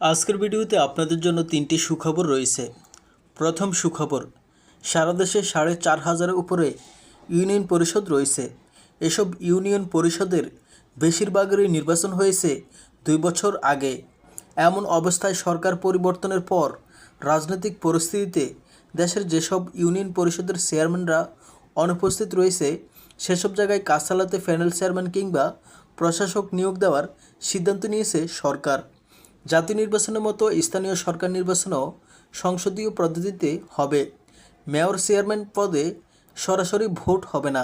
আজকের ভিডিওতে আপনাদের জন্য তিনটি সুখবর রয়েছে। প্রথম সুখবর, সারা দেশে সাড়ে চার হাজারের উপরে ইউনিয়ন পরিষদ রয়েছে। এসব ইউনিয়ন পরিষদের বেশিরভাগেরই নির্বাচন হয়েছে দুই বছর আগে। এমন অবস্থায় সরকার পরিবর্তনের পর রাজনৈতিক পরিস্থিতিতে দেশের যেসব ইউনিয়ন পরিষদের চেয়ারম্যানরা অনুপস্থিত রয়েছে, সেসব জায়গায় কাজ চালাতে প্যানেল চেয়ারম্যান কিংবা প্রশাসক নিয়োগ দেওয়ার সিদ্ধান্ত নিয়েছে সরকার। জাতীয় নির্বাচনের মতো স্থানীয় সরকার নির্বাচনও সংসদীয় পদ্ধতিতে হবে। মেয়র চেয়ারম্যান পদে সরাসরি ভোট হবে না।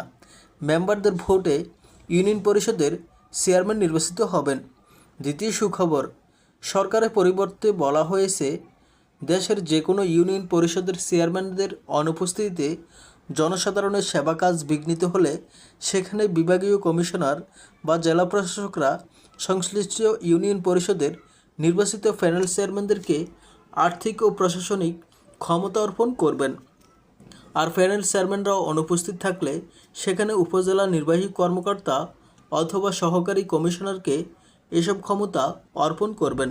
মেম্বারদের ভোটে ইউনিয়ন পরিষদের চেয়ারম্যান নির্বাচিত হবেন। দ্বিতীয় সুখবর সরকারের পরিবর্তে বলা হয়েছে, দেশের যে কোনো ইউনিয়ন পরিষদের চেয়ারম্যানদের অনুপস্থিতিতে জনসাধারণের সেবা কাজ বিঘ্নিত হলে সেখানে বিভাগীয় কমিশনার বা জেলা প্রশাসকরা সংশ্লিষ্ট ইউনিয়ন পরিষদের নির্বাচিত প্যানেল চেয়ারম্যানদেরকে আর্থিক ও প্রশাসনিক ক্ষমতা অর্পণ করবেন। আর প্যানেল চেয়ারম্যানরাও অনুপস্থিত থাকলে সেখানে উপজেলা নির্বাহী কর্মকর্তা অথবা সহকারী কমিশনারকে এসব ক্ষমতা অর্পণ করবেন।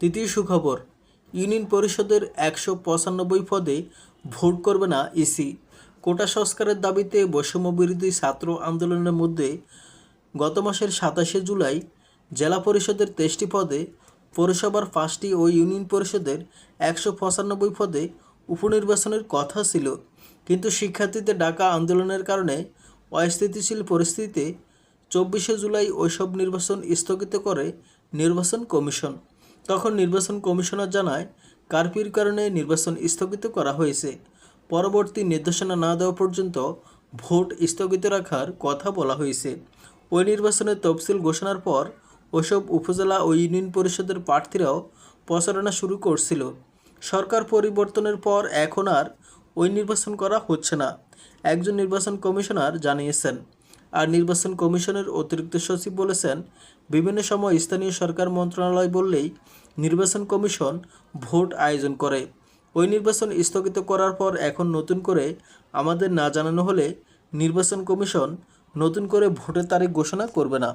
তৃতীয় সুখবর, ইউনিয়ন পরিষদের একশো পঁচানব্বই পদে ভোট করবে না ইসি। কোটা সংস্কারের দাবিতে বৈষম্য বিরোধী ছাত্র আন্দোলনের মধ্যে গত মাসের সাতাশে জুলাই জেলা পরিষদের তেইশটি পদে পৌরসভার পাঁচটি ও ইউনিয়ন পরিষদের একশো পঁচানব্বই পদে উপনির্বাচনের কথা ছিল। কিন্তু শিক্ষার্থীদের ডাকা আন্দোলনের কারণে অস্থিতিশীল পরিস্থিতিতে চব্বিশে জুলাই ওইসব নির্বাচন স্থগিত করে নির্বাচন কমিশন। তখন নির্বাচন কমিশনার জানায়, কারফিউর কারণে নির্বাচন স্থগিত করা হয়েছে। পরবর্তী নির্দেশনা না দেওয়া পর্যন্ত ভোট স্থগিত রাখার কথা বলা হয়েছে। ওই নির্বাচনের তফসিল ঘোষণার পর ওসব উপজেলা ও ইউনিয়ন পরিষদের প্রার্থীরাও প্রচারণা শুরু করছিল। সরকার পরিবর্তনের পর এখন আর ওই নির্বাচন করা হচ্ছে না, একজন নির্বাচন কমিশনার জানিয়েছেন। আর নির্বাচন কমিশনের অতিরিক্ত সচিব বলেছেন, বিভিন্ন সময় স্থানীয় সরকার মন্ত্রণালয় বললেই নির্বাচন কমিশন ভোট আয়োজন করে। ওই নির্বাচন স্থগিত করার পর এখন নতুন করে আমাদের না জানানো হলে নির্বাচন কমিশন নতুন করে ভোটের তারিখ ঘোষণা করবে না।